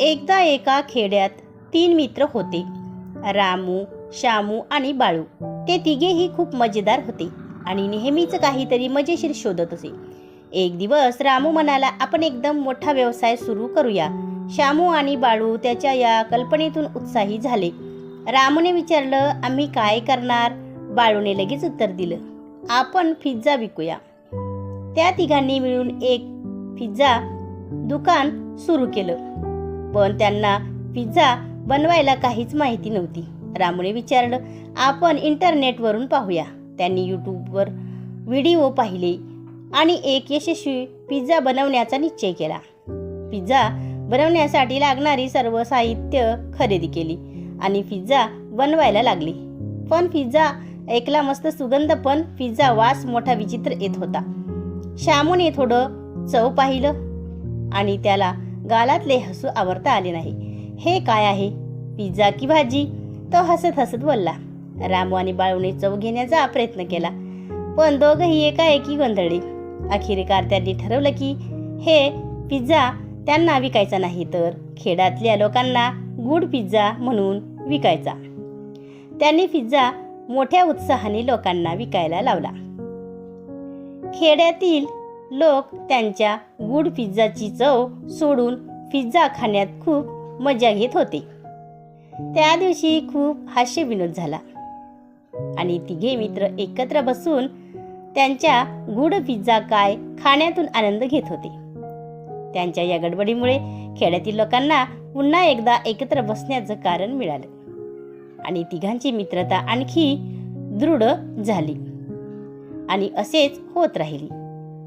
एकदा एका खेड्यात तीन मित्र होते. रामू श्यामू आणि बाळू. ते तिघेही खूप मजेदार होते आणि नेहमीच काहीतरी मजेशीर शोधत असे एक दिवस रामू म्हणाला आपण एकदम मोठा व्यवसाय सुरू करूया. श्यामू आणि बाळू त्याच्या या कल्पनेतून उत्साही झाले. रामूने विचारलं आम्ही काय करणार? बाळूने लगेच उत्तर दिलं आपण पिझ्झा विकूया. त्या तिघांनी मिळून एक पिझ्झा दुकान सुरू केलं. पण त्यांना पिझ्झा बनवायला काहीच माहिती नव्हती. रामूने विचारलं आपण इंटरनेटवरून पाहूया. त्यांनी यूट्यूबवर व्हिडिओ पाहिले आणि एक यशस्वी पिझ्झा बनवण्याचा निश्चय केला. पिझ्झा बनवण्यासाठी लागणारी सर्व साहित्य खरेदी केली आणि पिझ्झा बनवायला लागली. पण पिझ्झा ऐकला मस्त सुगंध पण पिझ्झा वास मोठा विचित्र येत होता. श्यामूने थोडं चव पाहिलं आणि त्याला गालातले हसू आवरता आले नाही. हे काय आहे? पिझ्झा की भाजी? तो हसत हसत बोलला. रामू आणि बाळूने चव घेण्याचा प्रयत्न केला. पण दोघंही एकाएकी गोंधळले. अखेरकार त्यांनी ठरवलं की हे पिझ्झा त्यांना विकायचा नाही तर खेड्यातल्या लोकांना गुड पिझ्झा म्हणून विकायचा. त्यांनी पिझ्झा मोठ्या उत्साहाने लोकांना विकायला लावला. खेड्यातील लोक त्यांच्या गुड पिझ्झाची चव सोडून पिझ्झा खाण्यात खूप मजा घेत होते. त्या दिवशी खूप हास्य विनोद झाला. आणि तिघे मित्र एकत्र बसून त्यांच्या गुड पिझ्झा काय खाण्यातून आनंद घेत होते. त्यांच्या या गडबडीमुळे खेड्यातील लोकांना पुन्हा एकदा एकत्र बसण्याचं कारण मिळालं. आणि तिघांची मित्रता आणखी दृढ झाली. आणि असेच होत राहिली.